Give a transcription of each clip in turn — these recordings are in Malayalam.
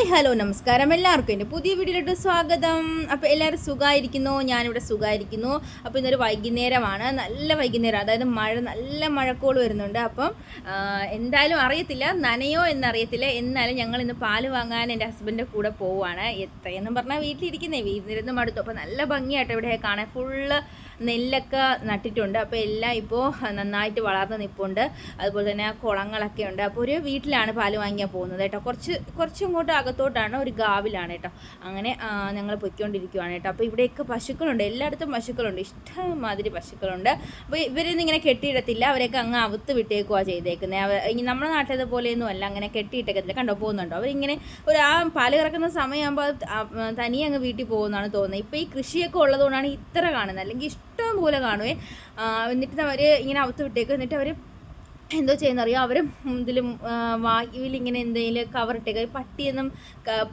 ഹായ് ഹലോ നമസ്കാരം എല്ലാവർക്കും. എന്റെ പുതിയ വീഡിയോയിലോട്ട് സ്വാഗതം. അപ്പോൾ എല്ലാവരും സുഖമായിരിക്കുന്നു? ഞാനിവിടെ സുഖമായിരിക്കുന്നു. അപ്പോൾ ഇന്നൊരു വൈകുന്നേരമാണ്. നല്ല വൈകുന്നേരം. അതായത് മഴ നല്ല മഴക്കോൾ വരുന്നുണ്ട്. അപ്പം എന്തായാലും അറിയത്തില്ല. നനയോ എന്നറിയത്തില്ല. എന്നാലും ഞങ്ങൾ ഇന്ന് പാൽ വാങ്ങാൻ എന്റെ ഹസ്ബൻഡിന്റെ കൂടെ പോവുകയാണ്. എത്രയെന്നും പറഞ്ഞാൽ വീട്ടിലിരിക്കുന്നേ. വീട്ടിലിരുന്ന് മടുത്തു. അപ്പോൾ നല്ല ഭംഗിയായിട്ട് ഇവിടെ കാണാൻ ഫുള്ള് നെല്ലൊക്കെ നട്ടിട്ടുണ്ട്. അപ്പോൾ എല്ലാം ഇപ്പോൾ നന്നായിട്ട് വളർന്ന് നിൽപ്പുണ്ട് അതുപോലെ തന്നെ കുളങ്ങളൊക്കെ ഉണ്ട്. അപ്പോൾ ഒരു വീട്ടിലാണ് പാൽ വാങ്ങിയാൽ പോകുന്നത് കേട്ടോ. കുറച്ച് കുറച്ചും ഇങ്ങോട്ട് അകത്തോട്ടാണ് ഒരു ഗാവിലാണ് കേട്ടോ. അങ്ങനെ ഞങ്ങൾ പൊയ്ക്കൊണ്ടിരിക്കുവാണ് കേട്ടോ. അപ്പോൾ ഇവിടെയൊക്കെ പശുക്കളുണ്ട്. എല്ലായിടത്തും പശുക്കളുണ്ട്. ഇഷ്ടമാതിരി പശുക്കളുണ്ട്. അപ്പോൾ ഇവരൊന്നും ഇങ്ങനെ കെട്ടിയിടത്തില്ല. അവരൊക്കെ അങ്ങ് അവത്ത് വിട്ടേക്കുവാ ചെയ്തേക്കുന്നത് അവർ ഇനി നമ്മുടെ നാട്ടിലത് പോലെയൊന്നും അല്ല. അങ്ങനെ കെട്ടിയിട്ടേക്കത്തില്ല. കണ്ടോ? പോകുന്നുണ്ടോ? അവരിങ്ങനെ ഒരു ആ പാൽ കറക്കുന്ന സമയമാകുമ്പോൾ തനിയെ അങ്ങ് വീട്ടിൽ പോകുന്നതാണ് തോന്നുന്നത്. ഇപ്പോൾ ഈ കൃഷിയൊക്കെ ഉള്ളതുകൊണ്ടാണ് ഇത്ര കാണുന്നത്. അല്ലെങ്കിൽ ഇഷ്ടം പോലെ കാണുവേ. എന്നിട്ട് അവർ ഇങ്ങനെ അവത്ത് വിട്ടേക്കും. എന്നിട്ട് അവർ എന്തോ ചെയ്യുന്നറിയോ? അവർ ഇതിലും വായുവിൽ ഇങ്ങനെ എന്തെങ്കിലും കവർ ഇട്ടേക്കും. പട്ടിയൊന്നും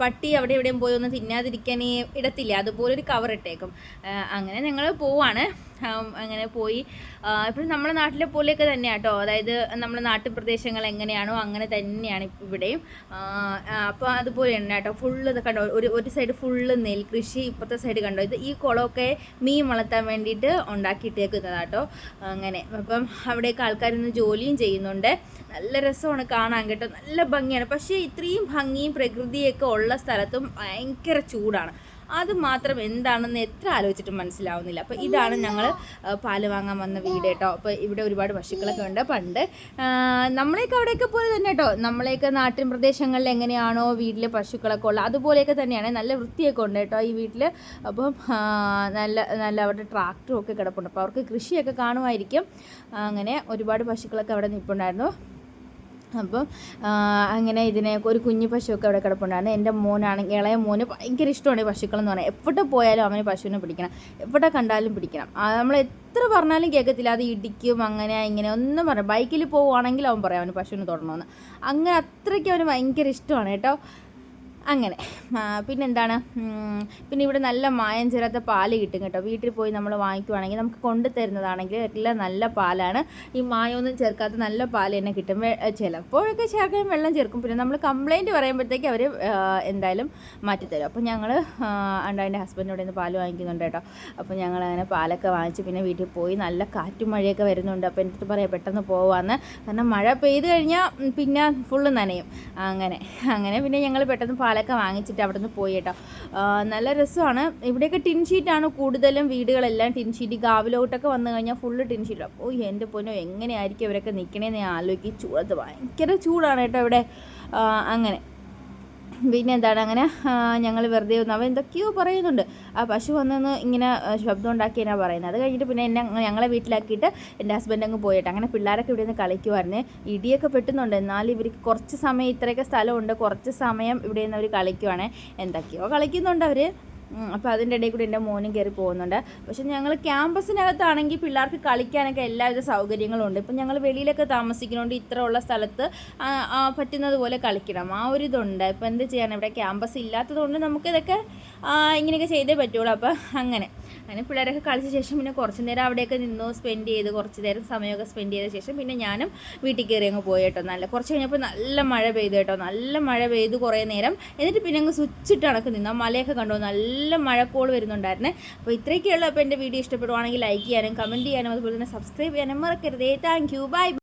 പട്ടി അവിടെ എവിടെയും പോയി ഒന്നും തിന്നാതിരിക്കാൻ ഈ ഇടത്തില്ല. അതുപോലെ ഒരു കവർ ഇട്ടേക്കും അങ്ങനെ ഞങ്ങൾ പോവാണ്. അങ്ങനെ പോയി. ഇപ്പോഴും നമ്മുടെ നാട്ടിലെ പോലെയൊക്കെ തന്നെയാണ് കേട്ടോ അതായത് നമ്മുടെ നാട്ടുപ്രദേശങ്ങൾ എങ്ങനെയാണോ അങ്ങനെ തന്നെയാണ് ഇപ്പ ഇവിടെയും. അപ്പോൾ അതുപോലെ തന്നെ കേട്ടോ ഫുള്ള് ഇത് കണ്ടോ ഒരു ഒരു സൈഡ് ഫുള്ള് നെൽകൃഷി ഇപ്പോഴത്തെ സൈഡ് കണ്ടോ? ഇത് ഈ കുളമൊക്കെ മീൻ വളർത്താൻ വേണ്ടിയിട്ട് ഉണ്ടാക്കിയിട്ടേക്കുന്നതാട്ടോ. അങ്ങനെ അപ്പം അവിടെയൊക്കെ ആൾക്കാർ ഇന്ന് ജോലിയും ചെയ്യുന്നുണ്ട്. നല്ല രസമാണ് കാണാൻ കേട്ടോ. നല്ല ഭംഗിയാണ്. പക്ഷേ ഇത്രയും ഭംഗിയും പ്രകൃതിയൊക്കെ ഉള്ള സ്ഥലത്തും ഭയങ്കര ചൂടാണ്. അത് മാത്രം എന്താണെന്ന് എത്ര ആലോചിച്ചിട്ടും മനസ്സിലാവുന്നില്ല. അപ്പോൾ ഇതാണ് ഞങ്ങൾ പാൽ വാങ്ങാൻ വന്ന വീട് കേട്ടോ. അപ്പോൾ ഇവിടെ ഒരുപാട് പശുക്കളൊക്കെ ഉണ്ട്. പണ്ട് നമ്മളെയൊക്കെ അവിടെയൊക്കെ പോലെ തന്നെ കേട്ടോ. നമ്മളെയൊക്കെ നാട്ടിൻ പ്രദേശങ്ങളിൽ എങ്ങനെയാണോ വീട്ടിലെ പശുക്കളൊക്കെ ഉള്ളത് അതുപോലെയൊക്കെ തന്നെയാണ്. നല്ല വൃത്തിയൊക്കെ ഉണ്ട് കേട്ടോ ഈ വീട്ടിൽ അപ്പം നല്ല നല്ല അവരുടെ ട്രാക്ടറും ഒക്കെ കിടപ്പുണ്ട്. അപ്പോൾ അവർക്ക് കൃഷിയൊക്കെ കാണുമായിരിക്കും. അങ്ങനെ ഒരുപാട് പശുക്കളൊക്കെ അവിടെ നിൽപ്പുണ്ടായിരുന്നു അപ്പം അങ്ങനെ ഇതിനെ ഒരു കുഞ്ഞു പശുവൊക്കെ അവിടെ കിടപ്പുണ്ടായിരുന്നു. എന്റെ മോനാണെങ്കിൽ ഇളയ മോന് ഭയങ്കര ഇഷ്ടമാണ് ഈ പശുക്കളെന്ന് പറഞ്ഞാൽ. എവിടെ പോയാലും അവന് പശുവിനെ പിടിക്കണം. എവിടെ കണ്ടാലും പിടിക്കണം. നമ്മൾ എത്ര പറഞ്ഞാലും കേൾക്കത്തില്ല. അത് ഇടിക്കും അങ്ങനെ ഇങ്ങനെ ഒന്നും പറയാം ബൈക്കിൽ പോവുകയാണെങ്കിൽ അവൻ പറയാം അവന് പശുവിനെ തൊടണമെന്ന് അങ്ങനെ അത്രയ്ക്ക് അവന് ഭയങ്കര ഇഷ്ടമാണ് കേട്ടോ. അങ്ങനെ. പിന്നെന്താണ്? പിന്നെ ഇവിടെ നല്ല മായം ചേരാത്ത പാൽ കിട്ടും കേട്ടോ. വീട്ടിൽ പോയി നമ്മൾ വാങ്ങിക്കുവാണെങ്കിൽ നമുക്ക് കൊണ്ടു തരുന്നതാണെങ്കിൽ എല്ലാം നല്ല പാലാണ്. ഈ മായമൊന്നും ചേർക്കാത്ത നല്ല പാൽ തന്നെ കിട്ടും. ചിലപ്പോഴൊക്കെ ചേർക്കാൻ വെള്ളം ചേർക്കും. പിന്നെ നമ്മൾ കംപ്ലൈന്റ് പറയുമ്പോഴത്തേക്ക് അവർ എന്തായാലും മാറ്റിത്തരും. അപ്പോൾ ഞങ്ങൾ അണ്ടാന്റെ ഹസ്ബൻഡിനോട് ഇന്ന് പാൽ വാങ്ങിക്കുന്നുണ്ട് കേട്ടോ. അപ്പോൾ ഞങ്ങൾ അങ്ങനെ പാലൊക്കെ വാങ്ങിച്ച് പിന്നെ വീട്ടിൽ പോയി നല്ല കാറ്റും മഴയൊക്കെ വരുന്നുണ്ട്. അപ്പോൾ എന്റെ പറയാം പെട്ടെന്ന് പോവാന്ന്. കാരണം മഴ പെയ്ത് കഴിഞ്ഞാൽ പിന്നെ ഫുള്ള് നനയും. അങ്ങനെ അങ്ങനെ പിന്നെ ഞങ്ങൾ പെട്ടെന്ന് പാലൊക്കെ വാങ്ങിച്ചിട്ട് അവിടെ നിന്ന് പോയി കേട്ടോ. നല്ല രസമാണ്. ഇവിടെയൊക്കെ ടിൻ ഷീറ്റാണ് കൂടുതലും വീടുകളെല്ലാം. ടിൻ ഷീറ്റ് ഗാവിലോട്ടൊക്കെ വന്നു കഴിഞ്ഞാൽ ഫുള്ള് ടിൻ ഷീറ്റ്. അപ്പോൾ എന്റെ പൊന്നോ എങ്ങനെയായിരിക്കും ഇവരൊക്കെ നിൽക്കണേന്ന് ഞാൻ ആലോചിക്കും. ചൂടത്ത് ഭയങ്കര ചൂടാണ് കേട്ടോ ഇവിടെ. അങ്ങനെ. പിന്നെ എന്താണ് അങ്ങനെ ഞങ്ങൾ വെറുതെ ഒന്ന് അവൻ എന്തൊക്കെയോ പറയുന്നുണ്ട്. ആ പശു വന്നൊന്ന് ഇങ്ങനെ ശബ്ദം ഉണ്ടാക്കിയാണ് പറയുന്നത്. അത് കഴിഞ്ഞിട്ട് പിന്നെ എന്നെ ഞങ്ങളെ വീട്ടിലാക്കിയിട്ട് എന്റെ ഹസ്ബൻഡ് അങ്ങ് പോയിട്ട് അങ്ങനെ പിള്ളേരൊക്കെ ഇവിടെ നിന്ന് കളിക്കുമായിരുന്നേ ഇടിയൊക്കെ പെട്ടുന്നുണ്ട്. എന്നാലും ഇവർക്ക് കുറച്ച് സമയം ഇത്രയൊക്കെ സ്ഥലമുണ്ട്. കുറച്ച് സമയം ഇവിടെ നിന്ന് അവർ കളിക്കുവാണേ. എന്തൊക്കെയോ കളിക്കുന്നുണ്ട് അവർ അപ്പോൾ അതിന്റെ ഇടയിൽ കൂടി എന്റെ മോനും കയറി പോകുന്നുണ്ട്. പക്ഷെ ഞങ്ങൾ ക്യാമ്പസിനകത്താണെങ്കിൽ പിള്ളേർക്ക് കളിക്കാനൊക്കെ എല്ലാവിധ സൗകര്യങ്ങളും ഉണ്ട് ഇപ്പം ഞങ്ങൾ വെളിയിലൊക്കെ താമസിക്കുന്നതുകൊണ്ട് ഇത്ര ഉള്ള സ്ഥലത്ത് പറ്റുന്നത് പോലെ കളിക്കണം. ആ ഒരു ഇതുണ്ട്. ഇപ്പം എന്ത് ചെയ്യാനാണ് ഇവിടെ ക്യാമ്പസ് ഇല്ലാത്തതുകൊണ്ട് നമുക്കിതൊക്കെ ഇങ്ങനെയൊക്കെ ചെയ്തേ പറ്റുള്ളൂ. അപ്പം അങ്ങനെ. അങ്ങനെ പിള്ളേരൊക്കെ കളിച്ച ശേഷം പിന്നെ കുറച്ച് നേരം അവിടെയൊക്കെ നിന്നു സ്പെൻഡ് ചെയ്ത് കുറച്ച് നേരം സമയമൊക്കെ സ്പെൻഡ് ചെയ്ത ശേഷം പിന്നെ ഞാനും വീട്ടിൽ കയറി അങ്ങ് പോയി കേട്ടോ. നല്ല കുറച്ച് കഴിഞ്ഞപ്പോൾ നല്ല മഴ പെയ്തു കേട്ടോ. നല്ല മഴ പെയ്ത് കുറേ നേരം എന്നിട്ട് പിന്നെ അങ്ങ് സ്വിച്ചിട്ട് കണക്ക് നിന്നു. മലയൊക്കെ കണ്ടു? നല്ല മഴക്കോൾ വരുന്നുണ്ടായിരുന്നു. അപ്പോൾ ഇത്രയൊക്കെയുള്ളൂ അപ്പോൾ എന്റെ വീഡിയോ ഇഷ്ടപ്പെടുവാണെങ്കിൽ ലൈക്ക് ചെയ്യാനും കമന്റ് ചെയ്യാനും അതുപോലെ തന്നെ സബ്സ്ക്രൈബ് ചെയ്യാനും മറക്കരുതേ. Thank you by